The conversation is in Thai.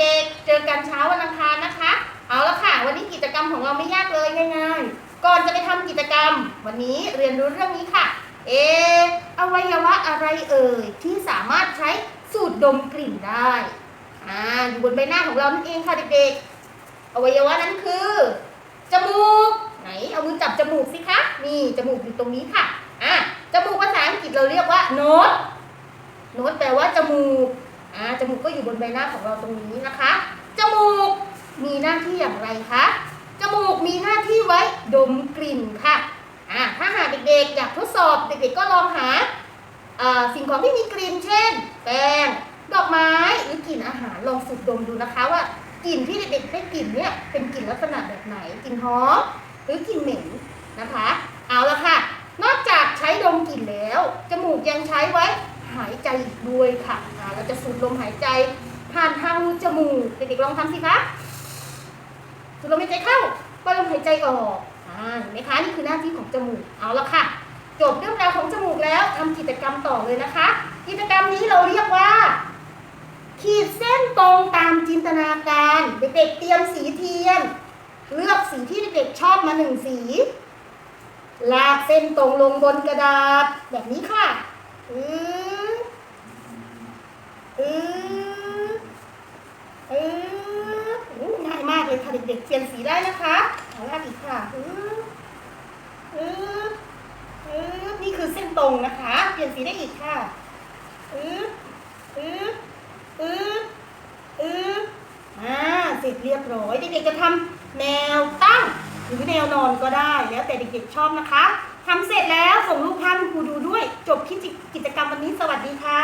เด็กๆ เจอกันเช้าวันอังคารนะคะ เอาละค่ะ วันนี้กิจกรรมของเราไม่ยากเลยง่ายๆ ก่อนจะไปทำกิจกรรม วันนี้เรียนรู้เรื่องนี้ค่ะ เออวัยวะอะไรเอ่ยที่สามารถใช้สูดดมกลิ่นได้อ่าอยู่บนใบหน้าของเรานั่นเองค่ะเด็กๆ อวัยวะนั้นคือ จมูก ไหนเอามือจับจมูกสิคะ นี่จมูกอยู่ตรงนี้ค่ะอะจมูกภาษาอังกฤษเราเรียกว่าโน้ตโน้ตแปลว่าจมูก อ่าจมูกก็อยู่บนใบหน้าของเราตรงนี้นะคะ จมูกมีหน้าที่อย่างไรคะ จมูกมีหน้าที่ไว้ดมกลิ่นค่ะอ่าถ้าหากเด็กๆ อยากทดสอบเด็กๆก็ลองหาอ่าสิ่งของที่มีกลิ่นเช่น แป้ง ดอกไม้หรือกลิ่นอาหารลองสูดดมดูนะคะว่ากลิ่นที่เด็กๆได้กลิ่นเนี่ยเป็นกลิ่นลักษณะแบบไหนกลิ่นหอมหรือกลิ่นเหม็นนะคะ เอาละค่ะ นอกจากใช้ดมกลิ่นแล้ว จมูกยังใช้ไว้ หายใจด้วยค่ะเราจะสูดลมหายใจผ่านทางรูจมูกเด็กๆลองทำสิคะสูดลมหายใจเข้าปล่อยลมหายใจออกอ่าเห็นไหมคะนี่คือหน้าที่ของจมูกเอาละค่ะ จบเรื่องราวของจมูกแล้วทำกิจกรรมต่อเลยนะคะ กิจกรรมนี้เราเรียกว่า ขีดเส้นตรงตามจินตนาการ เด็กๆเตรียมสีเทียน เลือกสีที่เด็กๆชอบมาหนึ่งสีลากเส้นตรงลงบนกระดาษแบบนี้ค่ะอืออืออือโอ้ง่ายมาก เด็กๆเปลี่ยนสีได้นะคะเอาลากอีกค่ะอืออืออือนี่คือเส้นตรงนะคะ เปลี่ยนสีได้อีกค่ะอืออืออืออืออ่าเสร็จเรียบร้อย เด็กๆจะทำแนวตั้งหรือแนวนอนก็ได้แล้วแต่เด็กๆชอบนะคะทำเสร็จแล้วส่งรูปภาพให้ครูดูด้วย จบกิจกิจกรรมวันนี้สวัสดีค่ะ